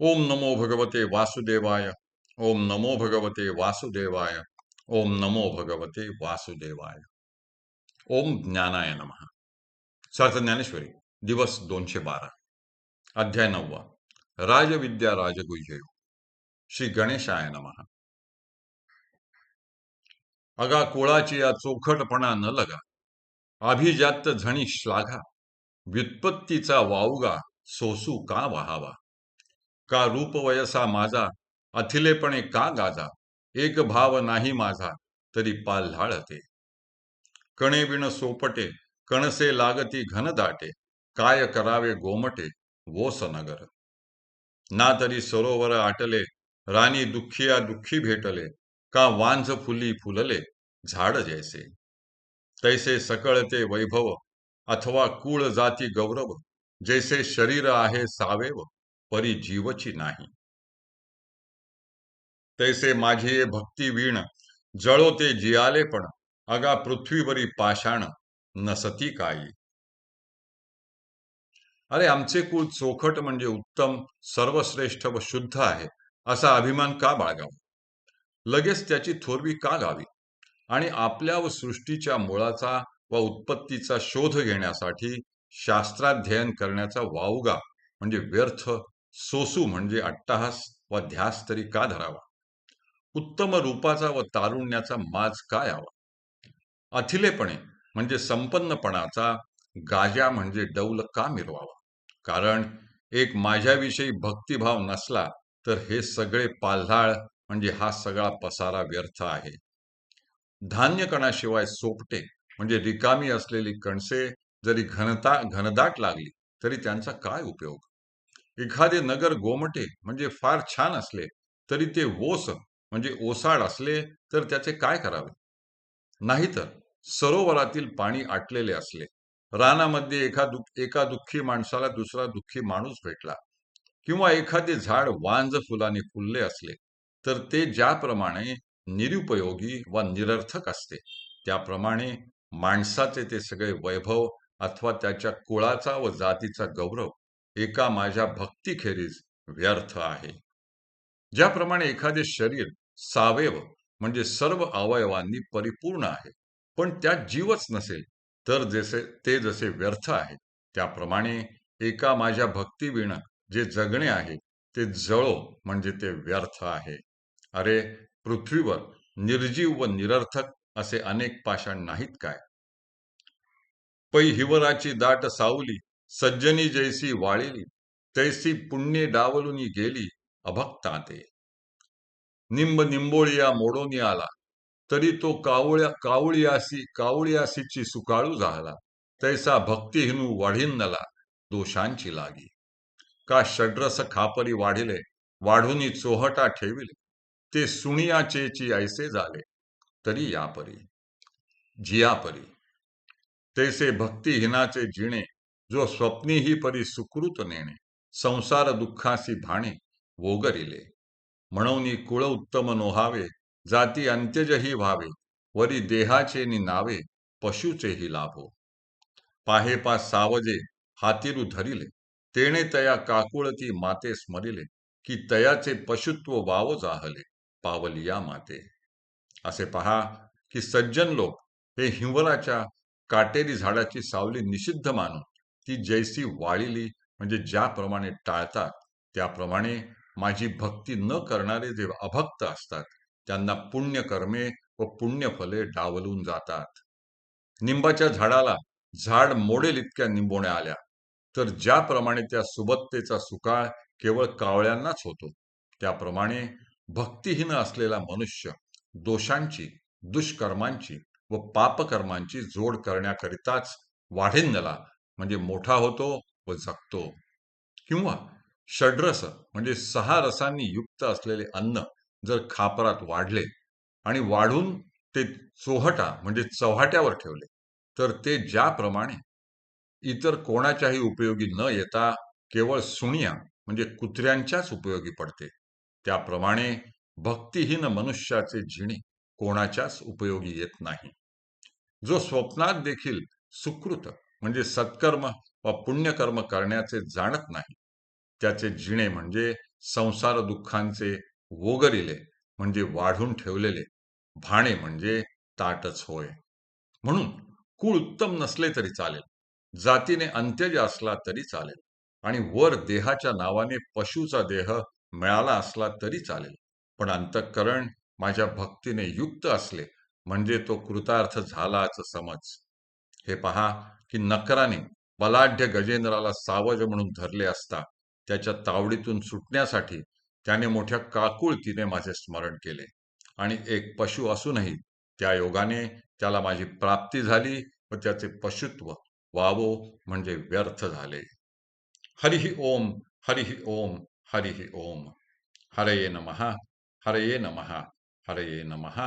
ओम नमो भगवते वासुदेवाय ओम नमो भगवते वासुदेवाय ओम नमो भगवते वासुदेवाय ओम ज्ञानाय नमः सार्थ ज्ञानेश्वरी दिवस दोनशे बारा अध्याय नववा राजविद्या राजगुह्य श्री गणेशाय नमः अगा कुळाची या चोखटपणा न लगा अभिजात झणी श्लाघा व्युत्पत्तीचा वावगा सोसू का वाहावा का रूप वयसा माझा? अथिलेपणे का गाजा? एक भाव नाही माझा तरी पाल्हाळते कणे विण सोपटे कणसे लागती घन दाटे. काय करावे गोमटे? वोस नगर. ना तरी सरोवर आटले राणी दुःखिया दुःखी भेटले. का वांझ फुली फुलले झाड जैसे. तैसे सकळते वैभव अथवा कुळ जाती गौरव. जैसे शरीर आहे सावेव. परी जीवची नाही. तैसे माझी भक्ती वीण जळो ते जियाले पण अगा पृथ्वीवरी पाषाण नसती काही. अरे आमचे कुळ चोखट म्हणजे उत्तम सर्वश्रेष्ठ व शुद्ध आहे असा अभिमान का बाळगावा? लगेच त्याची थोरवी का गावी? आणि आपल्या व सृष्टीच्या मुळाचा व उत्पत्तीचा शोध घेण्यासाठी शास्त्राध्ययन करण्याचा वावगा म्हणजे व्यर्थ सोसू म्हणजे अट्टहास व ध्यास तरी का धरावा? उत्तम रूपाचा व तारुण्याचा माज काय हवा अथिलेपणे म्हणजे संपन्नपणाचा गाजा म्हणजे डौल का मिरवावा? कारण एक माझ्याविषयी भक्तिभाव नसला तर हे सगळे पाल्हाळ म्हणजे हा सगळा पसारा व्यर्थ आहे. धान्य कणाशिवाय सोपटे म्हणजे रिकामी असलेली कणसे जरी घनता घनदाट लागली तरी त्यांचा काय उपयोग? एखादे नगर गोमटे म्हणजे फार छान असले तरी ते ओस म्हणजे ओसाड असले तर त्याचे काय करावे? नाहीतर सरोवरातील पाणी आटलेले असले रानामध्ये एका दु एका दुःखी माणसाला दुसरा दुःखी माणूस भेटला किंवा एखादे झाड वांज फुलाने फुलले असले तर ते ज्याप्रमाणे निरुपयोगी वा निरर्थक असते त्याप्रमाणे माणसाचे ते सगळे वैभव अथवा त्याच्या कुळाचा व जातीचा गौरव एका माझ्या भक्तीखेरीज व्यर्थ आहे. ज्याप्रमाणे एखादे शरीर सावेव म्हणजे सर्व अवयवांनी परिपूर्ण आहे पण त्यात जीवच नसेल तर जसे ते जसे व्यर्थ आहे. त्याप्रमाणे एका माझ्या भक्तीविण जे जगणे आहे ते जळो म्हणजे ते व्यर्थ आहे. अरे पृथ्वीवर निर्जीव व निरर्थक असे अनेक पाषाण नाहीत काय? पै हिवराची दाट सावली सज्जनी जैसी वाळिली तैसी पुण्ये डावलुनी गेली अभक्ताते. निंब निंबोळिया मोडोनी आला तरी तो कावळ्या कावळियासी कावळियासीची सुकाळू झाला तैसा भक्तिहिनू वाढिन्नला दोषांची लागी. का षड्रस खापरी वाढिले वाढुनी चोहटा ठेविले ते सुनियाचेची ऐसे झाले तरी यापरी जियापरी. तैसे भक्तिहीनाचे जिणे जो स्वप्नी ही परी सुकृत नेणे संसार दुःखासी भाणे वोगरिले. म्हणून कुळ उत्तम नोहावे जाती अंत्यजही व्हावे वरी देहाचे नि नावे पशुचेही लाभो. पाहे पा सावजे हातीरू धरिले तेणे तया काकुळती माते स्मरिले की तयाचे पशुत्व वाव जाहले पावलिया माते. असे पहा की सज्जन लोक हे हिंवराच्या काटेरी झाडाची सावली निषिद्ध मानून ती जैसी वाळिली म्हणजे ज्याप्रमाणे टाळतात त्याप्रमाणे माझी भक्ती न करणारे जे अभक्त असतात त्यांना पुण्यकर्मे व पुण्यफले डावलून जातात. निंबाच्या झाडाला झाड मोडेल इतक्या निंबोण्या आल्या तर ज्याप्रमाणे त्या सुबत्तेचा सुकाळ केवळ कावळ्यांनाच होतो त्याप्रमाणे भक्तिहीन असलेला मनुष्य दोषांची दुष्कर्मांची व पापकर्मांची जोड करण्याकरिताच वाढिन्नला म्हणजे मोठा होतो व जगतो. किंवा षड्रस म्हणजे सहा रसांनी युक्त असलेले अन्न जर खापरात वाढले आणि वाढून ते चोहटा म्हणजे चव्हाट्यावर ठेवले तर ते ज्याप्रमाणे इतर कोणाच्याही उपयोगी न येता केवळ सुनिया म्हणजे कुत्र्यांच्याच उपयोगी पडते त्याप्रमाणे भक्तिहीन मनुष्याचे जिणे कोणाच्याच उपयोगी येत नाही. जो स्वप्नात देखील सुकृत म्हणजे सत्कर्म व पुण्यकर्म करण्याचे जाणत नाही. त्याचे जिणे म्हणजे संसार दुःखांचे वोगरिले म्हणजे वाढून ठेवलेले. भाणे म्हणजे ताटच होय. म्हणून कुळ उत्तम नसले तरी चालेल. जातीने अंत्यज असला तरी चालेल. आणि वर देहाच्या नावाने पशुचा देह मिळाला असला तरी चालेल. पण अंतःकरण माझ्या भक्तीने युक्त असले म्हणजे तो कृतार्थ झालाच समज. हे पहा की नकराने बलाढ्य गजेंद्राला सावज म्हणून धरले असता त्याच्या तावडीतून सुटण्यासाठी त्याने मोठ्या काकुळतीने माझे स्मरण केले. आणि एक पशु असूनही त्या योगाने त्याला माझी प्राप्ती झाली व त्याचे पशुत्व वावो म्हणजे व्यर्थ झाले. हरिहि ओम हरिहि ओम हरिहि ओम. हरये नमः हरये नमः हरये नमः.